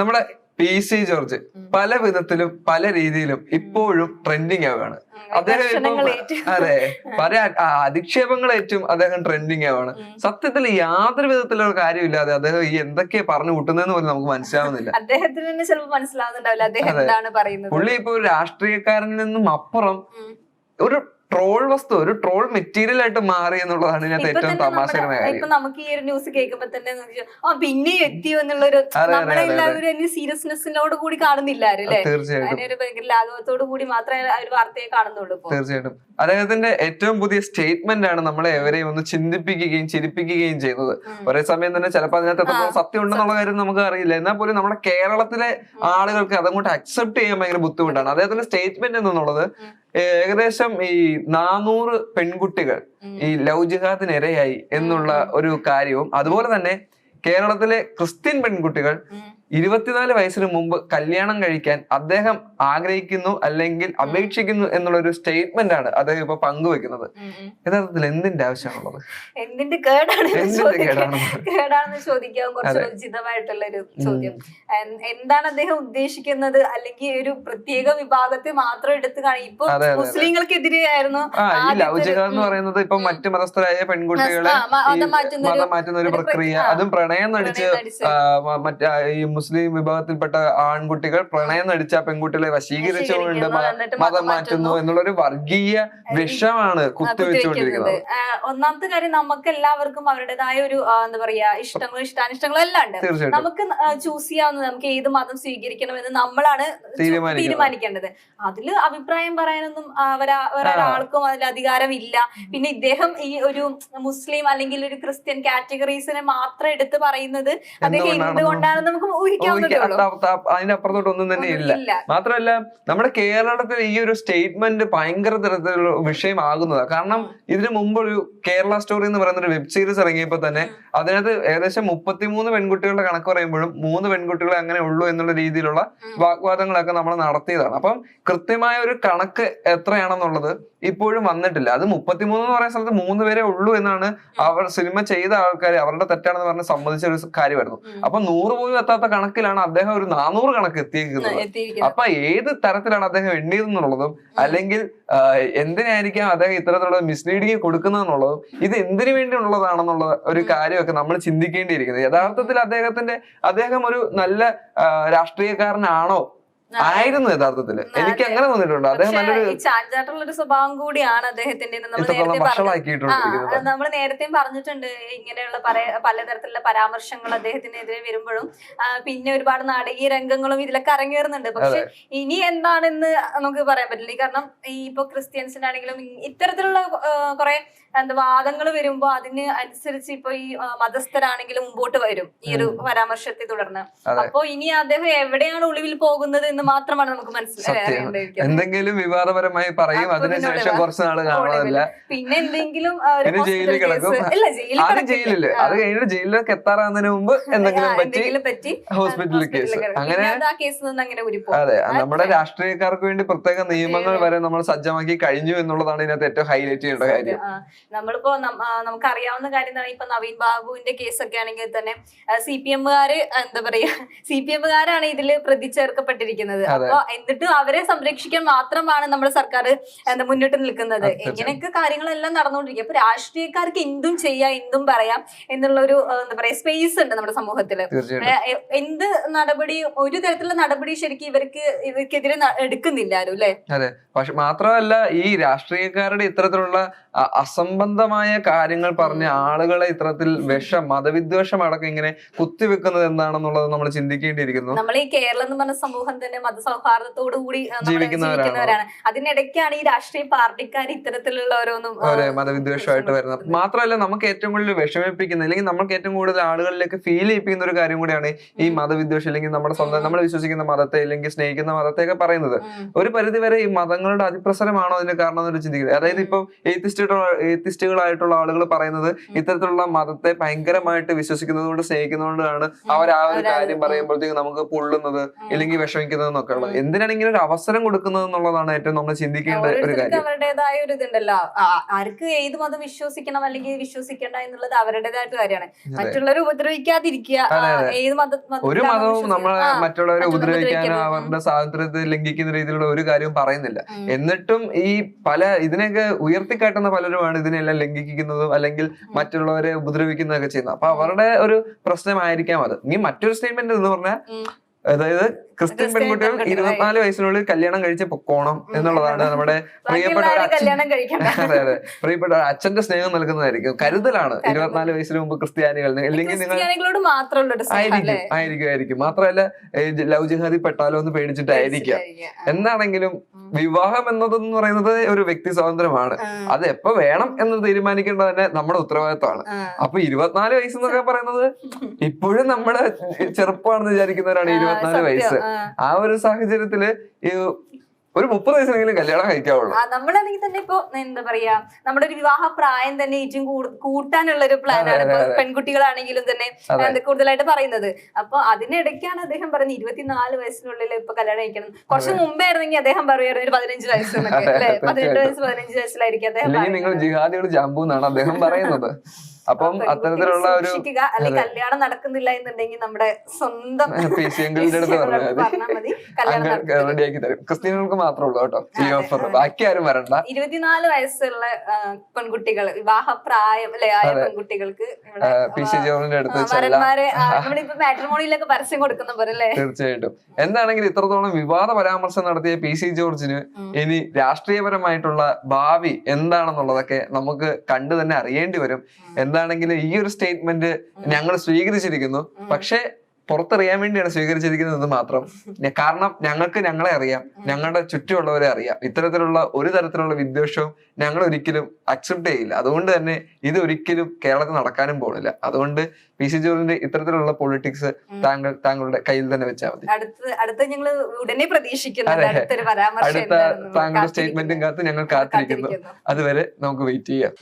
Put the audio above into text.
നമ്മുടെ P C George പല വിധത്തിലും പല രീതിയിലും ഇപ്പോഴും ട്രെൻഡിങ് ആവുകയാണ് അദ്ദേഹം അതെ പല അധിക്ഷേപങ്ങൾ ഏറ്റവും അദ്ദേഹം ട്രെൻഡിങ് ആവാണ്. സത്യത്തിൽ യാതൊരു വിധത്തിലുള്ള കാര്യമില്ലാതെ അദ്ദേഹം ഈ എന്തൊക്കെയാ പറഞ്ഞു കൂട്ടുന്നതെന്ന് പോലും നമുക്ക് മനസ്സിലാവുന്നില്ല. അദ്ദേഹത്തിന് തന്നെ ചിലപ്പോൾ മനസ്സിലാവുന്നുണ്ടാവില്ല അദ്ദേഹം എന്താണ് പറയുന്നത്. പുള്ളി ഇപ്പൊ ഒരു രാഷ്ട്രീയക്കാരനിൽ നിന്നും അപ്പുറം ഒരു ട്രോൾ വസ്തു ഒരു ട്രോൾ മെറ്റീരിയൽ ആയിട്ട് മാറി എന്നുള്ളതാണ് ഇതിനകത്ത് ഏറ്റവും തമാശകരമായ കാര്യം. ഇപ്പൊ നമുക്ക് ഈ ഒരു ന്യൂസ് കേൾക്കുമ്പോ തന്നെ പിന്നെ എത്തിയോ എന്നുള്ളൊരു നമ്മളെല്ലാവരും സീരിയസ്നെസ്സിനോട് കൂടി കാണുന്നില്ല തീർച്ചയായിട്ടും. ലാഘവത്തോടു കൂടി മാത്രമേ ഒരു വാർത്തയെ കാണുന്നുള്ളൂ തീർച്ചയായിട്ടും. അദ്ദേഹത്തിന്റെ ഏറ്റവും പുതിയ സ്റ്റേറ്റ്മെന്റ് ആണ് നമ്മളെ എവരെയും ഒന്ന് ചിന്തിപ്പിക്കുകയും ചിരിപ്പിക്കുകയും ചെയ്യുന്നത്. ഒരേ സമയം തന്നെ ചിലപ്പോൾ അതിനകത്ത് എത്രത്തോളം സത്യം. ഉണ്ടെന്നുള്ള കാര്യം നമുക്ക് അറിയില്ല. എന്നാൽ പോലും നമ്മുടെ കേരളത്തിലെ ആളുകൾക്ക് അതങ്ങോട്ട് അക്സെപ്റ്റ് ചെയ്യാൻ ഭയങ്കര ബുദ്ധിമുട്ടാണ്. അദ്ദേഹത്തിന്റെ സ്റ്റേറ്റ്മെന്റ് എന്നുള്ളത്. ഏകദേശം ഈ നാനൂറ് പെൺകുട്ടികൾ ഈ ലവ് ജിഹാദിന് ഇരയായി എന്നുള്ള ഒരു കാര്യവും അതുപോലെ തന്നെ കേരളത്തിലെ ക്രിസ്ത്യൻ പെൺകുട്ടികൾ. ഇരുപത്തിനാല് വയസ്സിന് മുമ്പ് കല്യാണം കഴിക്കാൻ അദ്ദേഹം ആഗ്രഹിക്കുന്നു അല്ലെങ്കിൽ അപേക്ഷിക്കുന്നു എന്നുള്ള ഒരു സ്റ്റേറ്റ്മെന്റ് ആണ് അദ്ദേഹം ഇപ്പൊ പങ്കുവെക്കുന്നത്. യഥാർത്ഥത്തിൽ എന്തിന്റെ ആവശ്യമാണുള്ളത്? എന്തിന്റെ കേടാണെന്ന്? ചോദിക്കാൻ കുറച്ച്. ഉചിതമായിട്ടുള്ള ഒരു ചോദ്യം. എന്താണ് അദ്ദേഹം ഉദ്ദേശിക്കുന്നത്? അല്ലെങ്കിൽ ഒരു പ്രത്യേക വിഭാഗത്തെ മാത്രം എടുത്ത് ഇപ്പൊ. മുസ്ലിങ്ങൾക്കെതിരെ ആയിരുന്നു എന്ന് പറയുന്നത് ഇപ്പൊ മറ്റു മതസ്ഥരായ പെൺകുട്ടികളെ മതം മാറ്റുന്ന ഒരു- പ്രക്രിയ- അതും പ്രണയം നടിച്ച് മറ്റേ മുസ്ലിം വിഭാഗത്തിൽപ്പെട്ട ആൺകുട്ടികൾ പ്രണയം നടിച്ച പെൺകുട്ടികളെ വശീകരിച്ചുകൊണ്ട് മതം മാറ്റുന്നു. എന്നുള്ള ഒരു വർഗീയ വിഷമാണ് കുത്തിവെച്ചുകൊണ്ടിരിക്കുന്നത്. ഒന്നാമത്തെ കാര്യം നമുക്ക് എല്ലാവർക്കും അവരുടേതായ ഒരു എന്താ പറയാ ഇഷ്ടങ്ങളും ഇഷ്ടാനിഷ്ടങ്ങളും എല്ലാം ഉണ്ട്. നമുക്ക് ചൂസ് ചെയ്യാവുന്നത് നമുക്ക് ഏത് മതം സ്വീകരിക്കണം എന്ന് നമ്മളാണ് തീരുമാനിക്കേണ്ടത്. അതിൽ അഭിപ്രായം പറയാനൊന്നും ഒരാൾക്കും അതിൽ അധികാരമില്ല. പിന്നെ ഇദ്ദേഹം ഈ ഒരു മുസ്ലിം അല്ലെങ്കിൽ ഒരു ക്രിസ്ത്യൻ കാറ്റഗറീസിനെ മാത്രം എടുത്ത് പറയുന്നത് അദ്ദേഹം എന്തുകൊണ്ടാണ് നമുക്ക് അപ്പുറത്തോട്ട് ഒന്നും തന്നെ ഇല്ല. മാത്രമല്ല നമ്മുടെ കേരളത്തിൽ ഈ ഒരു സ്റ്റേറ്റ്മെന്റ് ഭയങ്കര തരത്തിലുള്ള വിഷയമാകുന്നതാണ് കാരണം ഇതിനു മുമ്പ് ഒരു കേരള സ്റ്റോറി എന്ന് പറയുന്ന ഒരു വെബ് സീരീസ് ഇറങ്ങിയപ്പോ തന്നെ അതിനകത്ത് ഏകദേശം മുപ്പത്തിമൂന്ന് പെൺകുട്ടികളുടെ കണക്ക് പറയുമ്പോഴും മൂന്ന് പെൺകുട്ടികളെ അങ്ങനെ ഉള്ളൂ എന്നുള്ള രീതിയിലുള്ള വാഗ്വാദങ്ങളൊക്കെ നമ്മൾ നടത്തിയതാണ്. അപ്പം കൃത്യമായ ഒരു കണക്ക് എത്രയാണെന്നുള്ളത് ഇപ്പോഴും വന്നിട്ടില്ല. അത് മുപ്പത്തിമൂന്ന് എന്ന് പറയുന്ന സ്ഥലത്ത് മൂന്ന് പേരെ ഉള്ളൂ എന്നാണ് അവർ സിനിമ ചെയ്ത ആൾക്കാർ അവരുടെ തെറ്റാണെന്ന് പറഞ്ഞ് സമ്മതിച്ച ഒരു കാര്യമായിരുന്നു. അപ്പൊ നൂറ് പോലും എത്താത്ത കണക്കിലാണ് അദ്ദേഹം ഒരു നാനൂറ് കണക്ക് എത്തിയിരിക്കുന്നത്. അപ്പൊ ഏത് തരത്തിലാണ് അദ്ദേഹം എണ്ണിയതെന്നുള്ളതും അല്ലെങ്കിൽ എന്തിനായിരിക്കാം അദ്ദേഹം ഇത്തരത്തിലുള്ള മിസ്ലീഡിങ് കൊടുക്കുന്നതെന്നുള്ളതും ഇത് എന്തിനു വേണ്ടിയുള്ളതാണെന്നുള്ള ഒരു കാര്യമൊക്കെ നമ്മൾ ചിന്തിക്കേണ്ടിയിരിക്കുന്നത് യഥാർത്ഥത്തിൽ അദ്ദേഹത്തിന്റെ അദ്ദേഹം ഒരു നല്ല രാഷ്ട്രീയക്കാരനാണോ ആയിരുന്നു യഥാർത്ഥത്തിൽ എനിക്ക് അങ്ങനെ തോന്നിയിട്ടുണ്ട്. അദ്ദേഹം നല്ലൊരു ഈ ചാഞ്ചാട്ടുള്ള ഒരു സ്വഭാവം കൂടിയാണ് അദ്ദേഹത്തിന്റെ നമ്മൾ നേരത്തെ പറഞ്ഞിട്ടുണ്ട്. ഇങ്ങനെയുള്ള പലതരത്തിലുള്ള പരാമർശങ്ങൾ അദ്ദേഹത്തിനെതിരെ വരുമ്പോഴും പിന്നെ ഒരുപാട് നാടകീയ രംഗങ്ങളും ഇതിലൊക്കെ അരങ്ങേറുന്നുണ്ട്. പക്ഷെ ഇനി എന്താണെന്ന് നമുക്ക് പറയാൻ പറ്റില്ല. കാരണം ഈ ഇപ്പൊ ക്രിസ്ത്യൻസിനാണെങ്കിലും ഇത്തരത്തിലുള്ള കുറെ എന്താ വാദങ്ങൾ വരുമ്പോ അതിന് അനുസരിച്ച് ഇപ്പൊ ഈ മതസ്ഥരാണെങ്കിലും മുമ്പോട്ട് വരും ഈ ഒരു പരാമർശത്തെ തുടർന്ന്. അപ്പോ ഇനി അദ്ദേഹം എവിടെയാണ് ഒളിവിൽ പോകുന്നത് എന്ന് മാത്രമാണ് നമുക്ക്. മനസ്സിലായി എന്തെങ്കിലും വിവാദപരമായി പറയും അതിനുശേഷം. കുറച്ച് നാൾ കാണാറില്ല പിന്നെ എന്തെങ്കിലും പിന്നെ ജയിലിൽ കിടക്കും. അത്. ജയിലിൽ. അത് കഴിഞ്ഞിട്ട് ജയിലിലേക്ക് എത്താറാകുന്നതിന് മുമ്പ് എന്തെങ്കിലും പറ്റി? ഹോസ്പിറ്റലിൽ കേസ് അങ്ങനെ അതെ നമ്മുടെ രാഷ്ട്രീയക്കാർക്ക് വേണ്ടി പ്രത്യേക നിയമങ്ങൾ വരെ നമ്മൾ സജ്ജമാക്കി കഴിഞ്ഞു എന്നുള്ളതാണ് ഇതിനകത്ത് ഏറ്റവും ഹൈലൈറ്റ് ചെയ്യേണ്ട കാര്യം. നമ്മളിപ്പോ നമുക്ക് അറിയാവുന്ന കാര്യം എന്താണ് ഇപ്പൊ നവീൻ ബാബുവിന്റെ കേസൊക്കെ ആണെങ്കിൽ തന്നെ സി പി എമ്മുകാര് എന്താ പറയാ സി പി എമ്മുകാരാണ് ഇതിൽ പ്രതി ചേർക്കപ്പെട്ടിരിക്കുന്നത്. അതെ. അപ്പൊ എന്നിട്ട് അവരെ സംരക്ഷിക്കാൻ മാത്രമാണ് നമ്മുടെ സർക്കാർ എന്താ മുന്നിട്ട് നിൽക്കുന്നത്. ഇങ്ങനെയൊക്കെ കാര്യങ്ങളെല്ലാം നടന്നുകൊണ്ടിരിക്കും. അപ്പൊ രാഷ്ട്രീയക്കാർക്ക് എന്തും ചെയ്യാം എന്തും പറയാം എന്നുള്ള ഒരു എന്താ പറയാ സ്പേസ് ഉണ്ട് നമ്മുടെ എ- എന്ത് നടപടി ഒരു തരത്തിലുള്ള നടപടി ശരിക്കും ഇവർക്ക് ഇവർക്കെതിരെ എടുക്കുന്നില്ല ആരും അല്ലെ? പക്ഷെ മാത്രമല്ല ഈ രാഷ്ട്രീയക്കാരുടെ ഇത്തരത്തിലുള്ള അസംബന്ധമായ കാര്യങ്ങൾ പറഞ്ഞ ആളുകളെ ഇത്തരത്തിൽ വിഷം മതവിദ്വേഷം അടക്കം ഇങ്ങനെ കുത്തിവെക്കുന്നത് എന്താണെന്നുള്ളത് നമ്മൾ ചിന്തിക്കേണ്ടിയിരിക്കുന്നു. നമ്മൾ ഈ കേരളം എന്ന് പറഞ്ഞ സമൂഹം തന്നെ മതസൗഹാർദ്ദത്തോടു കൂടി ജീവിക്കുന്നവരാണ്. അതിനിടയ്ക്കാണ് ഈ രാഷ്ട്രീയ പാർട്ടിക്കാർ ഇത്തരത്തിലുള്ള ഓരോന്നും മതവിദ്വേഷമായിട്ട് വരുന്നത്. മാത്രമല്ല നമുക്ക് ഏറ്റവും കൂടുതൽ വിഷമിപ്പിക്കുന്ന അല്ലെങ്കിൽ നമുക്ക് ഏറ്റവും കൂടുതൽ ആളുകളിലേക്ക് ഫീൽ ചെയ്യിപ്പിക്കുന്ന ഒരു കാര്യം കൂടിയാണ് ഈ മതവിദ്വേഷം അല്ലെങ്കിൽ നമ്മുടെ സ്വന്തം നമ്മൾ വിശ്വസിക്കുന്ന മതത്തെ അല്ലെങ്കിൽ സ്നേഹിക്കുന്ന മതത്തെ ഒക്കെ പറയുന്നത് ഒരു പരിധിവരെ ഈ മതങ്ങളുടെ അതിപ്രസരമാണോ അതിന് കാരണം എന്ന് ചിന്തിക്കുന്നത് അതായത് ഇപ്പം ഏത്തിസ്റ്റുകളായിട്ടുള്ള ആളുകൾ പറയുന്നത് ഇത്തരത്തിലുള്ള മതത്തെ ഭയങ്കരമായിട്ട് വിശ്വസിക്കുന്നതുകൊണ്ട് സ്നേഹിക്കുന്നതുകൊണ്ടാണ് അവർ ആ ഒരു കാര്യം. പറയുമ്പോഴത്തേക്ക് നമുക്ക് പൊള്ളുന്നത് ഇല്ലെങ്കിൽ വിഷമിക്കുന്നത് എന്നൊക്കെ ഉള്ളത് എന്തിനാണ് ഇങ്ങനെ ഒരു അവസരം കൊടുക്കുന്നത് എന്നുള്ളതാണ് ഏറ്റവും നമ്മൾ ചിന്തിക്കേണ്ട ഒരു കാര്യം. അവരുടേതായ ഒരു ഇതുണ്ടല്ലോ. ആർക്ക് ഏത് മതം വിശ്വസിക്കണം അല്ലെങ്കിൽ വിശ്വസിക്കേണ്ട എന്നുള്ളത് അവരുടേതായിട്ട് കാര്യമാണ്. മറ്റുള്ളവരെ ഉപദ്രവിക്കാതിരിക്കുക. ഏത് മത ഒരു മതവും നമ്മൾ മറ്റുള്ളവരെ ഉപദ്രവിക്കാനോ ഉപദ്രവിക്കാനോ, അവരുടെ സ്വാതന്ത്ര്യത്തെ ലംഘിക്കുന്ന രീതിയിലുള്ള ഒരു കാര്യവും പറയുന്നില്ല. എന്നിട്ടും ഈ പല ഇതിനെയൊക്കെ ഉയർത്തിക്കാട്ടുന്ന പലരുമാണ് ഇതിനെല്ലാം ലംഘിക്കുന്നതും അല്ലെങ്കിൽ മറ്റുള്ളവരെ ഉപദ്രവിക്കുന്നതൊക്കെ ചെയ്യുന്നത്. അപ്പൊ അവരുടെ ഒരു പ്രശ്നമായിരിക്കാം അത്. ഇനി മറ്റൊരു സ്റ്റേറ്റ്മെന്റ് എന്ന് പറഞ്ഞാൽ അതായത് ക്രിസ്ത്യൻ പെൺകുട്ടികൾ. ഇരുപത്തിനാല് വയസ്സിനുള്ളിൽ കല്യാണം കഴിച്ച് പൊക്കോണം എന്നുള്ളതാണ് നമ്മുടെ പ്രിയപ്പെട്ട അതെ അതെ. പ്രിയപ്പെട്ട അച്ഛന്റെ സ്നേഹം നൽകുന്നതായിരിക്കും. കരുതലാണ്. ഇരുപത്തിനാല് വയസ്സിന് മുമ്പ് ക്രിസ്ത്യാനികൾ അല്ലെങ്കിൽ നിങ്ങൾ ആയിരിക്കും ആയിരിക്കും ആയിരിക്കും മാത്രമല്ല ലവ് ജിഹാദി പെട്ടാലോ എന്ന് പേടിച്ചിട്ടായിരിക്കാം. എന്താണെങ്കിലും വിവാഹം എന്നതെന്ന് പറയുന്നത് ഒരു വ്യക്തി സ്വാതന്ത്ര്യമാണ് അത് എപ്പോ വേണം എന്ന് തീരുമാനിക്കേണ്ടത് തന്നെ നമ്മുടെ ഉത്തരവാദിത്തമാണ് അപ്പൊ ഇരുപത്തിനാല് വയസ്സ് എന്നൊക്കെ പറയുന്നത് ഇപ്പോഴും നമ്മുടെ ചെറുപ്പമാണെന്ന് വിചാരിക്കുന്നവരാണ് ഇരുപത്തിനാല് വയസ്സ്. ആ ഒരു സാഹചര്യത്തിൽ ഈ ഒരു മുപ്പത് വയസ്സിനെങ്കിലും കല്യാണം കഴിക്കാവുള്ളൂ. നമ്മളാണെങ്കിൽ തന്നെ ഇപ്പൊ എന്താ പറയാ നമ്മുടെ ഒരു വിവാഹ പ്രായം തന്നെ ഏറ്റവും കൂട്ടാനുള്ള ഒരു പ്ലാനാണ് ഇപ്പൊ പെൺകുട്ടികളാണെങ്കിലും തന്നെ. കൂടുതലായിട്ട് പറയുന്നത്. അപ്പൊ അതിനിടയ്ക്കാണ് അദ്ദേഹം പറയുന്നത് ഇരുപത്തിനാല് വയസ്സിനുള്ളിൽ ഇപ്പൊ കല്യാണം കഴിക്കണം. കുറച്ച് മുമ്പേ ആയിരുന്നെങ്കിൽ അദ്ദേഹം പറയുമായിരുന്നു ഒരു പതിനഞ്ച് വയസ്സ് അല്ലെ? പതിനെട്ട്. വയസ്സ് പതിനഞ്ച് വയസ്സിലായിരിക്കും അദ്ദേഹം നിങ്ങൾ. ജിഹാദികൾ ജാമ്പു എന്നാണ് അദ്ദേഹം പറയുന്നത്. അപ്പം അത്തരത്തിലുള്ള ഒരു കല്യാണം നടക്കുന്നില്ല എന്നുണ്ടെങ്കിൽ നമ്മുടെ സ്വന്തം പി സി എങ്കിലിന്റെ അടുത്ത് ഈശ്വരനോട് പറഞ്ഞാൽ മതി. കല്യാണം അങ്ങനെ റെഡിയാക്കി തരും. ക്രിസ്ത്യനുകൾക്ക് മാത്രമേ ഉള്ളൂ കേട്ടോ. ഈ ഓഫർ. ബാക്കി ആരും വരണ്ട. ഇരുപത്തിനാല് വയസ്സുള്ള പെൺകുട്ടികൾ വിവാഹ പ്രായം അല്ലെ ആയ പെൺകുട്ടികൾക്ക് പി സി ജോറിന്റെ അടുത്ത് നമ്മളിപ്പോ മാട്രിമോണിയിലൊക്കെ പരസ്യം കൊടുക്കുന്ന പോലെ അല്ലേ? തീർച്ചയായിട്ടും. എന്താണെങ്കിൽ ഇത്രത്തോളം വിവാദ പരാമർശം നടത്തിയ പി സി ജോർജിന് ഇനി രാഷ്ട്രീയപരമായിട്ടുള്ള ഭാവി എന്താണെന്നുള്ളതൊക്കെ നമുക്ക് കണ്ടു തന്നെ അറിയേണ്ടി വരും. എന്താണെങ്കിലും ഈ ഒരു സ്റ്റേറ്റ്മെന്റ് ഞങ്ങൾ സ്വീകരിച്ചിരിക്കുന്നു. പക്ഷെ പുറത്തറിയാൻ വേണ്ടിയാണ് സ്വീകരിച്ചിരിക്കുന്നത് മാത്രം. കാരണം ഞങ്ങൾക്ക് ഞങ്ങളെ അറിയാം. ഞങ്ങളുടെ ചുറ്റുമുള്ളവരെ അറിയാം. ഇത്തരത്തിലുള്ള ഒരു തരത്തിലുള്ള വിദ്വേഷവും ഞങ്ങൾ ഒരിക്കലും അക്സെപ്റ്റ് ചെയ്യില്ല. അതുകൊണ്ട് തന്നെ ഇത് ഒരിക്കലും കേരളത്തിൽ നടക്കാനും പോകുന്നില്ല അതുകൊണ്ട് പി സി ജോർജിന്റെ ഇത്തരത്തിലുള്ള പൊളിറ്റിക്സ്. താങ്കൾ താങ്കളുടെ കയ്യിൽ തന്നെ വെച്ചാൽ മതി. അടുത്ത് അടുത്ത് ഞങ്ങൾ ഉടനെ പ്രതീക്ഷിക്കുന്നു. അടുത്ത താങ്കളുടെ സ്റ്റേറ്റ്മെന്റും കാത്ത് ഞങ്ങൾ കാത്തിരിക്കുന്നു. അതുവരെ നമുക്ക് വെയിറ്റ് ചെയ്യാം.